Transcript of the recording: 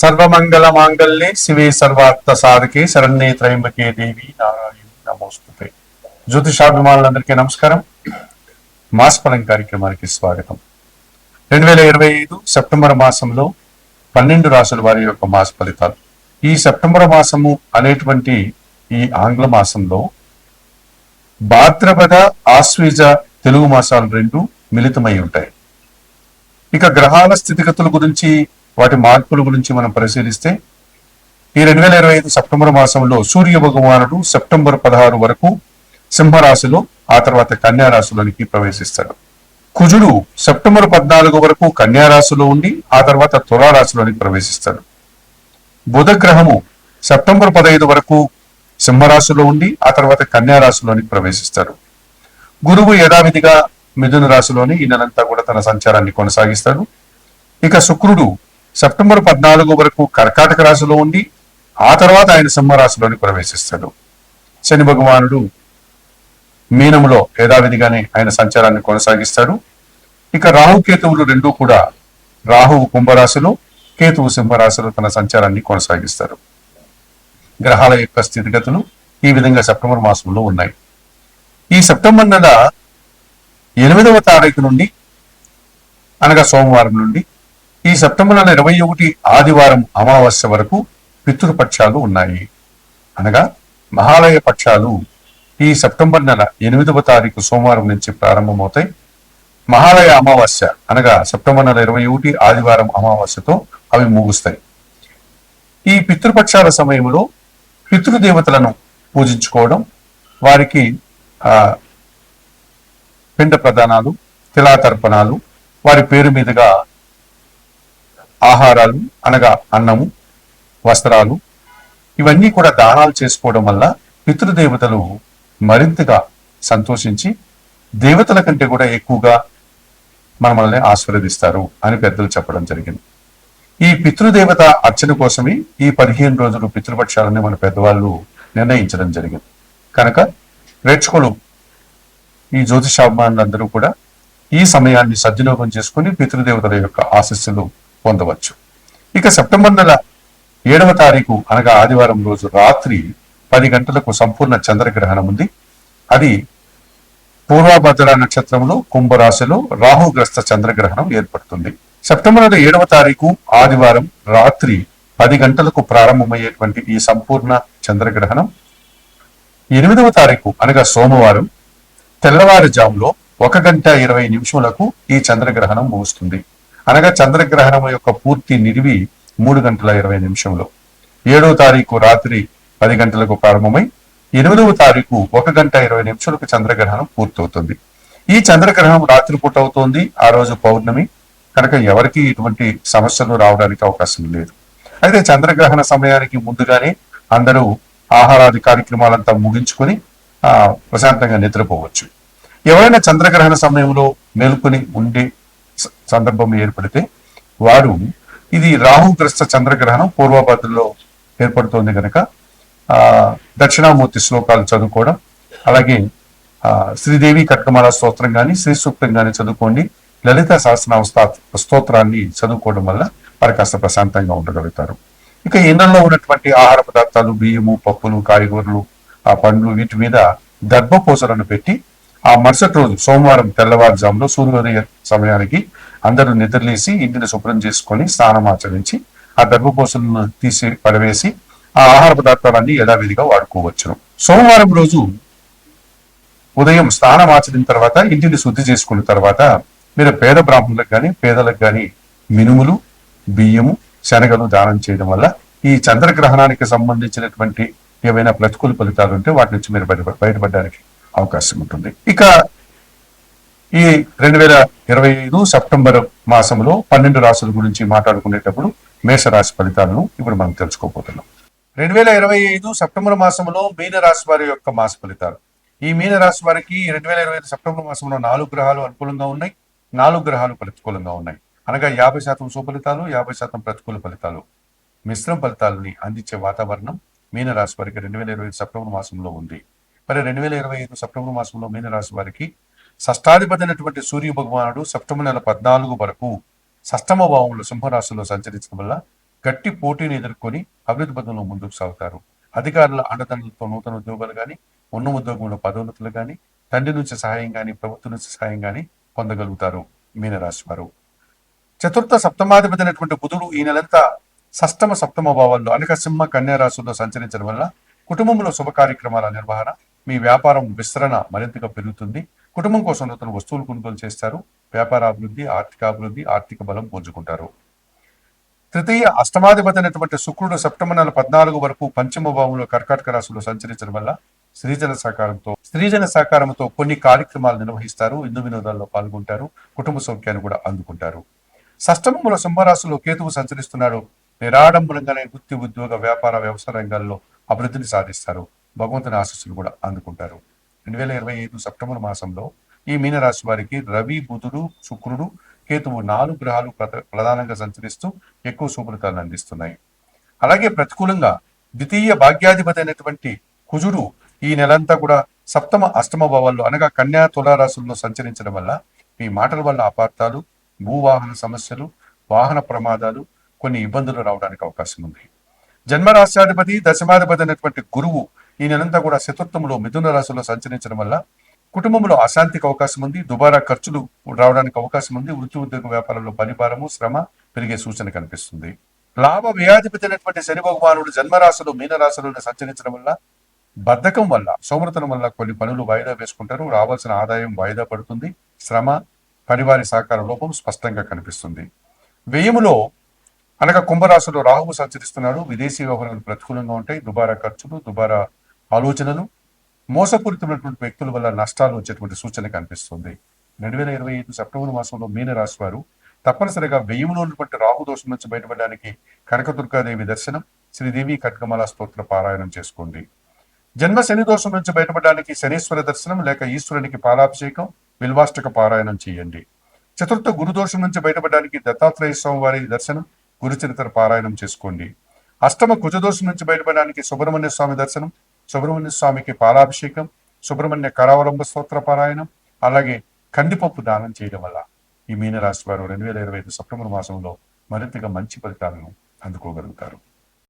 సర్వమంగళ మాంగళ్యే శివే సర్వార్థ సాధకే శరణ్యే త్రయంబకే దేవి నారాయణ నమోస్తుతే. జ్యోతిషాభిమానులందరికీ నమస్కారం. మాసఫలం కార్యక్రమానికి స్వాగతం. రెండు వేల ఇరవై ఐదు సెప్టెంబర్ మాసంలో పన్నెండు రాసుల వారి యొక్క మాస ఫలితాలు. ఈ సెప్టెంబర్ మాసము అనేటువంటి ఈ ఆంగ్ల మాసంలో భాద్రపద ఆశ్వీజ తెలుగు మాసాలు రెండు మిళితమై ఉంటాయి. ఇక గ్రహాల స్థితిగతుల గురించి వాటి మార్పుల గురించి మనం పరిశీలిస్తే ఈ రెండు వేల ఇరవై ఐదు సెప్టెంబర్ మాసంలో సూర్య భగవానుడు సెప్టెంబర్ పదహారు వరకు సింహరాశిలో ఆ తర్వాత కన్యారాశిలోనికి ప్రవేశిస్తాడు. కుజుడు సెప్టెంబర్ పద్నాలుగు వరకు కన్యారాశిలో ఉండి ఆ తర్వాత తులారాశిలోనికి ప్రవేశిస్తాడు. బుధ గ్రహము సెప్టెంబర్ పదహైదు వరకు సింహరాశిలో ఉండి ఆ తర్వాత కన్యారాశిలోనికి ప్రవేశిస్తాడు. గురువు యథావిధిగా మిథున రాశిలోని ఈ నెలంతా కూడా తన సంచారాన్ని కొనసాగిస్తాడు. ఇక శుక్రుడు సెప్టెంబర్ పద్నాలుగు వరకు కర్కాటక రాశిలో ఉండి ఆ తర్వాత ఆయన సింహరాశిలోని ప్రవేశిస్తాడు. శని భగవానుడు మీనములో యథావిధిగానే ఆయన సంచారాన్ని కొనసాగిస్తాడు. ఇక రాహు కేతువులు రెండూ కూడా రాహువు కుంభరాశిలో కేతువు సింహరాశిలో తన సంచారాన్ని కొనసాగిస్తారు. గ్రహాల యొక్క స్థితిగతులు ఈ విధంగా సెప్టెంబర్ మాసంలో ఉన్నాయి. ఈ సెప్టెంబర్ నెల ఎనిమిదవ తారీఖు నుండి అనగా సోమవారం నుండి ఈ సెప్టెంబర్ నెల ఇరవై ఒకటి ఆదివారం అమావాస్య వరకు పితృపక్షాలు ఉన్నాయి. అనగా మహాలయ పక్షాలు ఈ సెప్టెంబర్ నెల ఎనిమిదవ తారీఖు సోమవారం నుంచి ప్రారంభమవుతాయి. మహాలయ అమావాస్య అనగా సెప్టెంబర్ నెల ఇరవై ఒకటి ఆదివారం అమావాస్యతో అవి ముగుస్తాయి. ఈ పితృపక్షాల సమయంలో పితృదేవతలను పూజించుకోవడం వారికి ఆ పిండ ప్రదానాలు తిలాతర్పణాలు వారి పేరు మీదుగా ఆహారాలు అనగా అన్నము వస్త్రాలు ఇవన్నీ కూడా దానాలు చేసుకోవడం వల్ల పితృదేవతలు మరింతగా సంతోషించి దేవతల కంటే కూడా ఎక్కువగా మనల్ని ఆశీర్వదిస్తారు అని పెద్దలు చెప్పడం జరిగింది. ఈ పితృదేవత అర్చన కోసమే ఈ పదిహేను రోజులు పితృపక్షాలని మన పెద్దవాళ్ళు నిర్ణయించడం జరిగింది. కనుక ప్రేక్షకులు ఈ జ్యోతిషాభిమానులందరూ కూడా ఈ సమయాన్ని సద్వినియోగం చేసుకుని పితృదేవతల యొక్క ఆశస్సులు పొందవచ్చు. ఇక సెప్టెంబర్ నెల ఏడవ తారీఖు అనగా ఆదివారం రోజు రాత్రి పది గంటలకు సంపూర్ణ చంద్రగ్రహణం ఉంది. అది పూర్వభద్ర నక్షత్రంలో కుంభరాశిలో రాహుగ్రస్త చంద్రగ్రహణం ఏర్పడుతుంది. సెప్టెంబర్ నెల ఏడవ తారీఖు ఆదివారం రాత్రి పది గంటలకు ప్రారంభమయ్యేటువంటి ఈ సంపూర్ణ చంద్రగ్రహణం. ఎనిమిదవ తారీఖు అనగా సోమవారం తెల్లవారుజాములో ఒక గంట ఇరవై నిమిషములకు ఈ చంద్రగ్రహణం ముగుస్తుంది. అనగా చంద్రగ్రహణం యొక్క పూర్తి నిడివి మూడు గంటల ఇరవై నిమిషంలో. ఏడవ తారీఖు రాత్రి పది గంటలకు ప్రారంభమై ఎనిమిదవ తారీఖు ఒక గంట ఇరవై నిమిషాలకు చంద్రగ్రహణం పూర్తవుతుంది. ఈ చంద్రగ్రహణం రాత్రి అవుతోంది. ఆ రోజు పౌర్ణమి. కనుక ఎవరికి ఇటువంటి సమస్యలు రావడానికి అవకాశం లేదు. అయితే చంద్రగ్రహణ సమయానికి ముందుగానే అందరూ ఆహారాది కార్యక్రమాలంతా ముగించుకొని ప్రశాంతంగా నిద్రపోవచ్చు. ఎవరైనా చంద్రగ్రహణ సమయంలో మేల్కొని ఉండి సందర్భం ఏర్పడితే వారు ఇది రాహుగ్రస్త చంద్రగ్రహణం పూర్వభద్రలో ఏర్పడుతోంది కనుక ఆ దక్షిణామూర్తి శ్లోకాలు చదువుకోవడం అలాగే ఆ శ్రీదేవి కట్కమాల స్తోత్రం కానీ శ్రీ సూక్తం కానీ చదువుకోండి. లలిత సహస్రనామ స్తోత్రాన్ని చదువుకోవడం వల్ల వారు కాస్త ప్రశాంతంగా ఉండగలుగుతారు. ఇక ఇళ్ళలో ఉన్నటువంటి ఆహార పదార్థాలు బియ్యము పప్పులు కాయగూరలు ఆ పండ్లు వీటి మీద దర్భపూసలను పెట్టి ఆ మరుసటి రోజు సోమవారం తెల్లవారుజాములో సూర్యోదయ సమయానికి అందరూ నిద్రలేసి ఇంటిని శుభ్రం చేసుకొని స్నానం ఆచరించి ఆ దర్భపూసలను తీసి పడవేసి ఆ ఆహార పదార్థాలన్నీ యథావిధిగా వాడుకోవచ్చును. సోమవారం రోజు ఉదయం స్నానం ఆచరిన తర్వాత ఇంటిని శుద్ధి చేసుకున్న తర్వాత మీరు పేద బ్రాహ్మణులకు కానీ పేదలకు కానీ మినుములు బియ్యము శనగలు దానం చేయడం వల్ల ఈ చంద్రగ్రహణానికి సంబంధించినటువంటి ఏవైనా ప్రతికూల ఫలితాలు ఉంటే వాటి నుంచి మీరు బయట బయటపడడానికి అవకాశం ఉంటుంది. ఇక ఈ రెండు వేల ఇరవై ఐదు సెప్టెంబర్ మాసంలో పన్నెండు రాసుల గురించి మాట్లాడుకునేటప్పుడు మేషరాశి ఫలితాలను ఇప్పుడు మనం తెలుసుకోబోతున్నాం. రెండు వేల ఇరవై ఐదు సెప్టెంబర్ మాసంలో మీనరాశి వారి యొక్క మాస ఫలితాలు. ఈ మీనరాశి వారికి రెండు వేల ఇరవై ఐదు సెప్టెంబర్ మాసంలో నాలుగు గ్రహాలు అనుకూలంగా ఉన్నాయి. నాలుగు గ్రహాలు ప్రతికూలంగా ఉన్నాయి. అనగా యాభై శాతం సుఫలితాలు యాభై శాతం ప్రతికూల ఫలితాలు. మిశ్రమ ఫలితాలని అందించే వాతావరణం మీనరాశి వారికి రెండు వేల ఇరవై ఐదు సెప్టెంబర్ మాసంలో ఉంది. మరి రెండు వేల ఇరవై ఐదు సెప్టెంబర్ మాసంలో మీన రాశి వారికి షష్టాధిపతి అయినటువంటి సూర్య భగవానుడు సెప్టెంబర్ నెల పద్నాలుగు వరకు సష్టమ భావంలో సింహరాశిలో సంచరించడం వల్ల గట్టి పోటీని ఎదుర్కొని అభివృద్ధి పథంలో ముందుకు సాగుతారు. అధికారుల అండదండలతో నూతన ఉద్యోగాలు కానీ ఉన్న ఉద్యోగంలో పదోన్నతులు కానీ తండ్రి నుంచి సహాయం కానీ ప్రభుత్వం నుంచి సహాయం కానీ పొందగలుగుతారు మీనరాశి వారు. చతుర్థ సప్తమాధిపతి అయినటువంటి బుధుడు ఈ నెలంతా సష్టమ సప్తమ భావాల్లో అనేక సింహ కన్యా రాశుల్లో సంచరించడం వల్ల కుటుంబంలో శుభ కార్యక్రమాల నిర్వహణ మీ వ్యాపారం విస్తరణ మరింతగా పెరుగుతుంది. కుటుంబం కోసం నూతన వస్తువులు కొనుగోలు చేస్తారు. వ్యాపార అభివృద్ధి ఆర్థిక అభివృద్ధి ఆర్థిక బలం పుంజుకుంటారు. తృతీయ అష్టమాధిపతి అయినటువంటి శుక్రుడు సెప్టెంబర్ నెల పద్నాలుగు వరకు పంచమ భావంలో కర్కాటక రాశిలో సంచరించడం వల్ల స్త్రీజన సహకారంతో స్త్రీజన సహకారంతో కొన్ని కార్యక్రమాలు నిర్వహిస్తారు. ఇందు వినోదాల్లో పాల్గొంటారు. కుటుంబ సౌఖ్యాన్ని కూడా అందుకుంటారు. సష్టమంలో సింహరాశిలో కేతువు సంచరిస్తున్నాడు. నిరాడంబరంగానే వృత్తి ఉద్యోగ వ్యాపార వ్యవసాయ రంగాల్లో అభివృద్ధిని సాధిస్తారు. భగవంతుని ఆశస్సులు కూడా అందుకుంటారు. రెండు వేల ఇరవై ఐదు సెప్టెంబర్ మాసంలో ఈ మీనరాశి వారికి రవి బుధుడు శుక్రుడు కేతువు నాలుగు గ్రహాలు ప్రధానంగా సంచరిస్తూ ఎక్కువ శుభ్రతలను అందిస్తున్నాయి. అలాగే ప్రతికూలంగా ద్వితీయ భాగ్యాధిపతి అయినటువంటి కుజుడు ఈ నెలంతా కూడా సప్తమ అష్టమ భావాల్లో అనగా కన్యా తులారాశుల్లో సంచరించడం వల్ల మీ మాటల వల్ల అపార్థాలు భూవాహన సమస్యలు వాహన ప్రమాదాలు కొన్ని ఇబ్బందులు రావడానికి అవకాశం ఉంది. జన్మరాశ్యాధిపతి దశమాధిపతి అయినటువంటి గురువు ఈ నెలంతా కూడా చతుర్థంలో మిథున రాశిలో సంచరించడం వల్ల కుటుంబంలో అశాంతికి అవకాశం ఉంది దుబారా ఖర్చులు రావడానికి అవకాశం ఉంది వృత్తి ఉద్యోగ వ్యాపారంలో పనిభారము శ్రమ పెరిగే సూచన కనిపిస్తుంది. లాభ వ్యాధిపతినటువంటి శని భగవానుడు జన్మరాశులు మీనరాశిలో సంచరించడం వల్ల బద్ధకం వల్ల సోమరతనం వల్ల కొన్ని పనులు వాయిదా వేసుకుంటారు రావాల్సిన ఆదాయం వాయిదా పడుతుంది శ్రమ పనివారి సహకార లోపం స్పష్టంగా కనిపిస్తుంది. వ్యయములో అనగా కుంభరాశిలో రాహువు సంచరిస్తున్నాడు విదేశీ వ్యవహారాలు ప్రతికూలంగా ఉంటాయి దుబారా ఖర్చులు దుబారా ఆలోచనలు మోసపూరితమైనటువంటి వ్యక్తుల వల్ల నష్టాలు వచ్చేటువంటి సూచన కనిపిస్తుంది. రెండు వేల ఇరవై ఐదు సెప్టెంబర్ మాసంలో మీన రాశి వారు తప్పనిసరిగా వెయ్యిలో ఉన్నటువంటి రాహుదోషం నుంచి బయటపడడానికి కనకదుర్గాదేవి దర్శనం శ్రీదేవి ఖడ్గమాల స్తోత్ర పారాయణం చేసుకోండి. జన్మ శని దోషం నుంచి బయటపడడానికి శనీశ్వర దర్శనం లేక ఈశ్వరునికి పాలాభిషేకం విల్వాష్టక పారాయణం చేయండి. చతుర్థ గురు దోషం నుంచి బయటపడడానికి దత్తాత్రేయ స్వామి వారి దర్శనం గురుచరిత్ర పారాయణం చేసుకోండి. అష్టమ కుజదోషం నుంచి బయటపడడానికి సుబ్రహ్మణ్య స్వామి దర్శనం సుబ్రహ్మణ్య స్వామికి పాలాభిషేకం సుబ్రహ్మణ్య కరావలంబ స్తోత్ర పారాయణం అలాగే కందిపప్పు దానం చేయడం వల్ల ఈ మీనరాశి వారు రెండు వేల ఇరవై ఐదు సెప్టెంబర్ మాసంలో మరింతగా మంచి ఫలితాలను అందుకోగలుగుతారు.